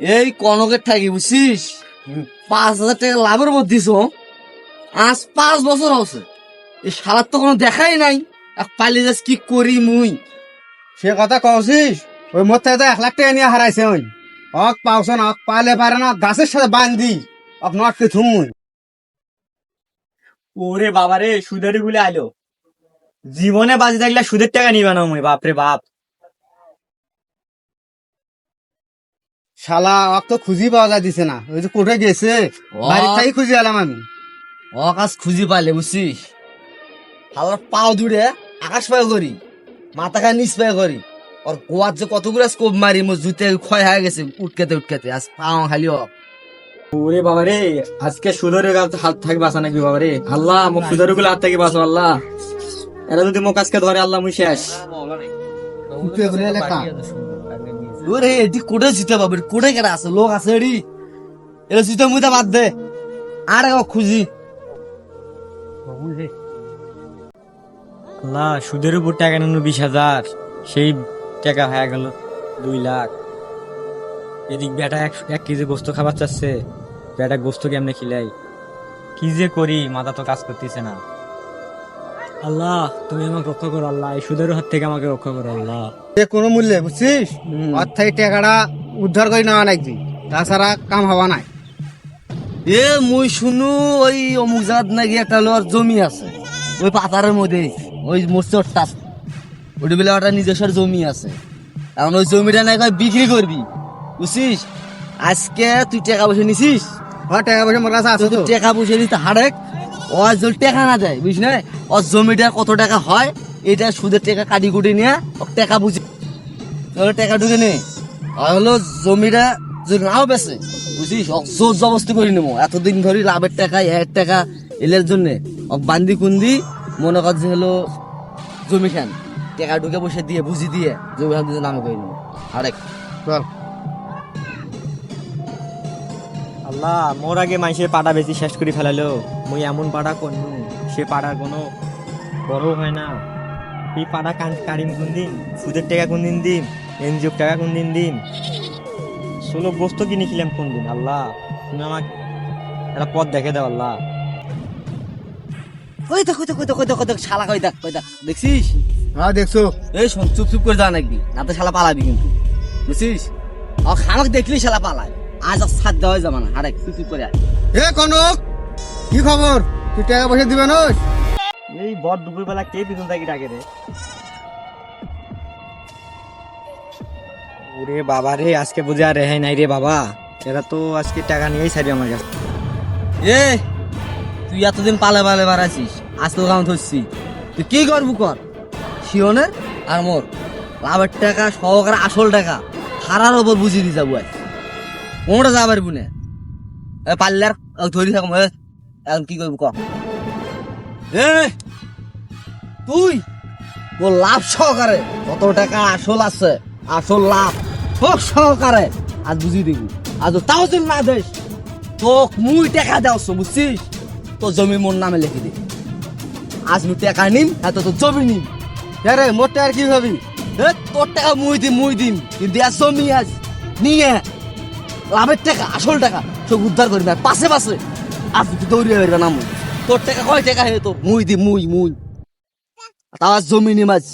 এই কনকের থাকি বুঝছিস? পাঁচ হাজার টাকা লাভের মধ্যে দিছ আজ পাঁচ বছর হচ্ছে। এই সালার তো কোনো দেখাই নাই। পালিয়ে যাস, কি করি মুই? সে কথা কওছিস? ওই থেকে তো এক লাখ টাকা নিয়ে হারাইছে ওই। অক পাওছ না অক পালে পারে না, গাছের সাথে বান্ধি। অক নটকে থুমুই। ওরে বাবা রে সুদের গুলে আইলো। জীবনে বাজে থাকলে সুদের টাকা নিবে না মুই, বাপরে বাপ। শালা অক তো খুঁজি পাওয়া যায় দিছে না। ওই যে কোর্টে গেছে বাড়ি থেকে খুঁজি এলাম আমি। অকাশ খুঁজি পাইলে বুঝছিস? হালার পাও দূরে আকাশ পায় করি মাথা খায় নিচ পায় করি। ওর গোয়ার যে কতগুলো স্কোপ মারি মোর জুতে ক্ষয় হয়ে গেছে উটকেতে উটকেতে। আজ পাও খালি অ ওরে বাবা রে আজকে সুদের হাত থেকে বাঁচা নাকি বাবা রে? আল্লাহ মুখ সুদেরগুলো হাত থেকে বাঁচো আল্লাহ। এরা যদি মুখ আজকে ধরে আল্লাহ মুই শেষ। উঠে ঘুরে লেখা। ওরে, এটি জিতে পাবে? আছে? লোক আছে এডি এটা জিতে বাদ দে। আর এক খুঁজি। সুদের উপর টাকা নিল বিশ হাজার। সেই টাকা হয়ে গেল দুই লাখ। এদিক বেটা এক এক কেজি গোস্ত খাবার চাচ্ছে। বেটা গোস্ত কেমনে খিলাই? কি যে করি, মাথা তো কাজ করতেছে না। আল্লাহ তুমি আমাকে রক্ষা করো আল্লাহ। এই সুদের হাত থেকে আমাকে রক্ষা করো আল্লাহ। যে কোনো মূল্যে বুঝছিস? ওর থেকে টাকাটা উদ্ধার করে নেওয়া লাগবে তাছাড়া কাম হওয়া নাই। এ মুই শুনু ওই অমুক জাত নাকি একটা লোয়ার জমি আছে। ওই পাতারের মধ্যে ওই মোচরটা ওটি বলে ওটা নিজস্ব জমি আছে। এখন ওই জমিটা নাই কয় বিক্রি করবি। বুঝছিস? আজকে তুই টাকা পয়সা নিছিস? ওর টাকা পয়সা মোর কাছে আছে টাকা পয়সা দিতে হারেক ও যদি টাকা না দেয় বুঝলি? না ওর জমিটা কত টাকা হয় এটা সুদের টাকা কাটি কুটি নিয়ে ও টাকা বুঝি। তাহলে টাকা ঢুকে নে। আর হলো জমিটা যদি নাও বেছে বুঝিস? জোর জবস্তি করে নেব। এতদিন ধরে লাভের টাকা এক টাকা এলের জন্য। বান্দি কুন্দি মনে কর যে হলো জমি খান। টাকা ঢুকে বসে দিয়ে বুঝি দিয়ে জমি খান দিয়ে নামে করে নেব। আরেক। চল। আল্লাহ মোর আগে মানুষের পাটা বেশি শেষ করে ফেলালো মুই এমন পাড়া করনু সে পাড়ার কোনো বড় হয় না। এই পাড়া কান কারিম কোন দিন সুদের টাকা কোন দিন দিন এনজিও টাকা কোন দিন দিন ষোলো গোস্ত কিনে খিলাম কোন দিন আল্লাহ। তুমি আমাকে একটা পথ দেখে দাও আল্লাহ। কই দেখ দেখ দেখ দেখ দেখ শালা কই দেখ কই দেখ। দেখছিস হ্যাঁ দেখছ? এই শোন চুপ চুপ করে যা নাকি। না তো শালা পালাবি কিন্তু। বুঝছিস? ও খামাক দেখলি শালা পালায়। আজ আর সাত দেওয়া যাবে না আরে চুপ চুপ করে আয়। এ কনক! কি খবর? তুই টাকা পয়সা দিবে না এই বর দুপুরবেলা কে পিছন থাকি ডাকে রে? ওরে বাবা রে আজকে বুঝে আর রেহাই নাই রে বাবা। এরা তো আজকে টাকা নিয়েই ছাড়ি আমার কাছে। এ তুই এতদিন পালে পালে বাড়াছিস আজ তো কাম ধরছি। তুই কি করব কর? শিওনের আর মোর। লাভের টাকা সহকারে আসল টাকা হারার ওপর বুঝিয়ে দিয়ে যাব আজ। কোনটা যাবার বুনে? পারলে আর ধরি থাকব এখন কি করব কর এ তুই? ও লাভ সহকারে কত টাকা আসল আছে আসল লাভ হোক সহকারে। আজ বুঝিয়ে দিবি। আজ তাও যদি না দেশ তোক মুই টাকা দেওয়াছ বুঝছিস? তো জমি মোর নামে লিখে দে। আজ মুই টাকা নিম এত তো জমি নিম। রে মোর টাকা কি ভাবি? তোর টাকা মুই দিম মুই দিম। কিন্তু আর জমি আজ নিয়ে লাভের টাকা আসল টাকা সব উদ্ধার করবি আর পাশে পাশে আজ দৌড়িয়ে বেরবে না মুই। তোর টাকা কয় টাকা হে তোর? মুই দিম মুই মুই। আজ জমি আজ।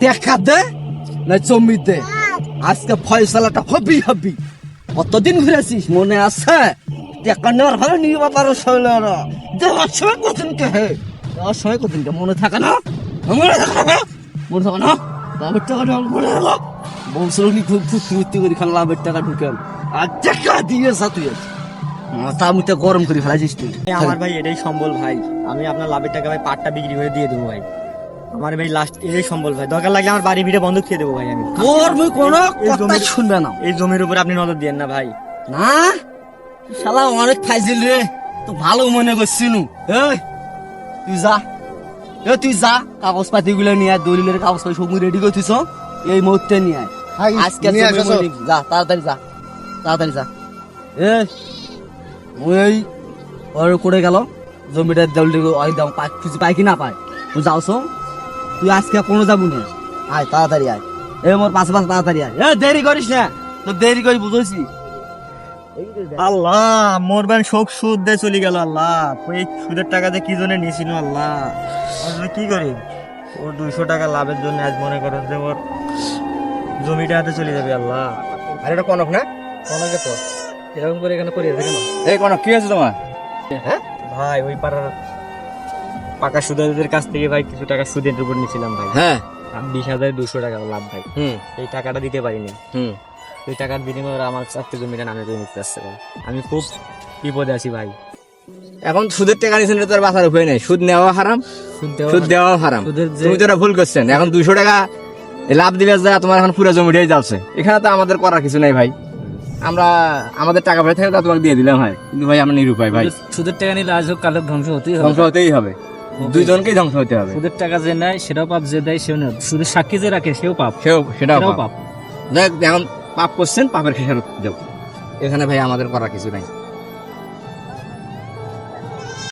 টাকা দে, না জমি দে। আজকে ফয়সালাটা হবি হবি। কতদিন ঘুরেছিস মনে আছে? টাকা নেওয়ার ভালো নিয়ে পারো শৈলরা। দেওয়ার সময় কতদিনকে হে? দেওয়ার সময় কতদিনকে মনে থাকে না? মনে থাকে না? মনে থাকে না? লাভের টাকা মনে হলো? বংশরণী খুব ফুর্তি ফুর্তি করে খান লাভের টাকা ঢুকেন আর টাকা দিয়ে তুই আজ। মাথা মুখটা গরম করে ফেলাছিস তুই আমার ভাই এটাই সম্বল ভাই। আমি আপনার লাভের টাকা ভাই পাটটা বিক্রি করে দিয়ে দেবো ভাই। আমার ভাই লাস্ট এটাই সম্বল ভাই। দরকার লাগলে আমার বাড়ি ভিড়ে বন্ধক খেয়ে দেবো ভাই আমি। তোর মুই কোনো কথা শুনবে না। এই জমির উপর আপনি নজর দিয়েন না ভাই। না? শালা অনেক খাইছিল রে। তো ভালো মনে করছিল এই তুই যা। এ তুই যা। কাগজ পাতি গুলো নিয়ে আয় দলিলের কাগজ পাতি সব রেডি করছিস এই মুহূর্তে নিয়ে আয়। আজকে। যা তাড়াতাড়ি যা। তাড়াতাড়ি যা। এ ওই, ওর করে গেল। জমিটা দলিল ওই দাম পাই, খুঁজে পাই কি না পায় তুই যাওছ তুই আজকে কোনো যাব না। আয়, তাড়াতাড়ি আয়। এ মোর পাশে পাশে, তাড়াতাড়ি আয়। এ, দেরি করিস না। তো দেরি করি বুঝেছি আল্লাহ, মোর ব্যান শোক সুদ দিয়ে চলে গেল, আল্লাহ। ওই সুদের টাকা টাকাতে কি জন্য নিয়েছিল আল্লাহ। কি করি? ওর দুইশো টাকা লাভের জন্য আজ মনে করো যে ওর জমিটা হাতে চলে যাবে, আল্লাহ। আর এটা কনক না? অনেকে তো এরকম করে এখানে করিয়েছে কেন এই কনক কি আছে তোমার? ভাই ওই পাড়ার পাকা সুদের কাছ থেকে ভাই কিছু টাকা সুদের উপর নিয়েছিলাম ভাই। হ্যাঁ। বিশ হাজার দুশো টাকা লাভ ভাই। হুম। এই টাকাটা দিতে পারিনি। হুম। ওই টাকার বিনিময়ে ওরা আমার চারটে জমিটা নামে করে নিতে আসছে ভাই। আমি খুব বিপদে আছি ভাই। এখন সুদের টাকা নিয়েছেন এটা তো আর বাঁচার উপায় নেই। সুদ নেওয়া হারাম সুদ দেওয়াও হারাম। তুমি তো ভুল করছেন। এখন দুশো টাকা লাভ দিবে যা তোমার এখন পুরো জমিটাই যাচ্ছে এখানে তো আমাদের করার কিছু নাই ভাই। আমরা আমাদের টাকা পয়সা থাকে তোমাকে দিয়ে দিলাম ভাই কিন্তু ভাই আমরা নিরুপায় ভাই। সুদের টাকা নিলে আজ হোক কাল হোক ধ্বংস হতেই হবে। ধ্বংস হতেই হবে। দুইজনকেই ধ্বংস হতে হবে। সুদের টাকা যে নেয় সেটাও পাপ যে দেয় সেও নেয়। সুদের সাক্ষী যে রাখে সেও পাপ। সেও সেটাও পাপ। দেখ এখন পাপ করছেন পাপের খেসারত যাও এখানে ভাই আমাদের করার কিছু নাই।